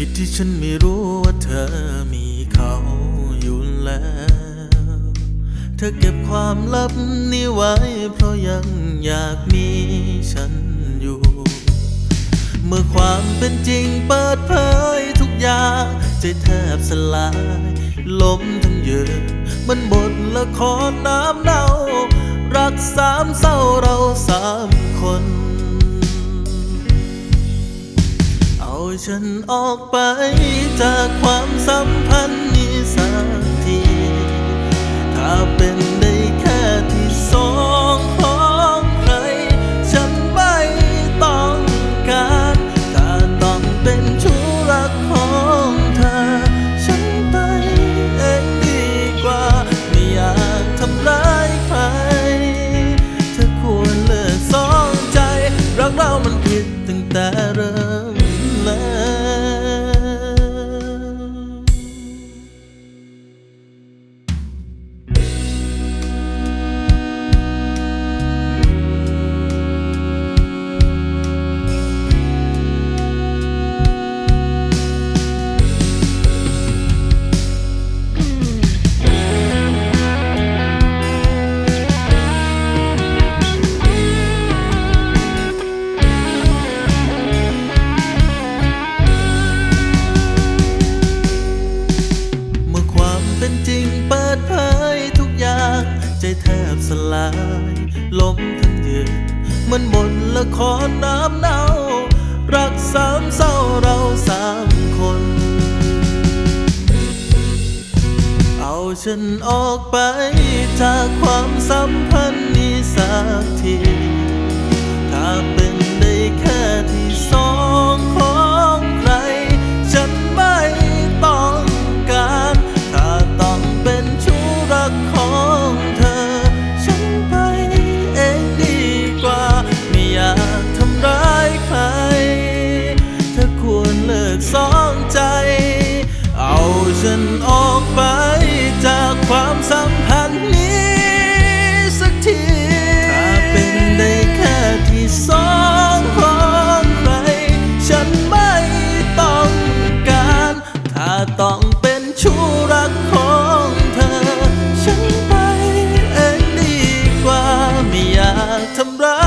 ผิดที่ฉันไม่รู้ว่าเธอมีเขาอยู่แล้ว เธอเก็บความลับนี้ไว้ เพราะยังอยากมีฉันอยู่ เมื่อความเป็นจริงเปิดเผยทุกอย่างใจแทบสลาย ล้มทั้งยืนมันบทละครน้ำเน่า รักสามเศร้าเรา ฉันออกไปจากความสัมพันธ์นี้สักที ถ้าเป็น ล้มทั้งยืนมันบนละครน้ำเน่า รักสามเศร้าเราสามคน เอาฉันออกไปจากความสัมพันธ์นี้สักที อกสองใจ เอาฉันออกไปจากความสัมพันธ์นี้สักที ถ้าเป็นได้แค่ที่สองของใคร ฉันไม่ต้องการ ถ้าต้องเป็นชู้รักของเธอ ฉันไปเองดีกว่าไม่อยากทำร้าย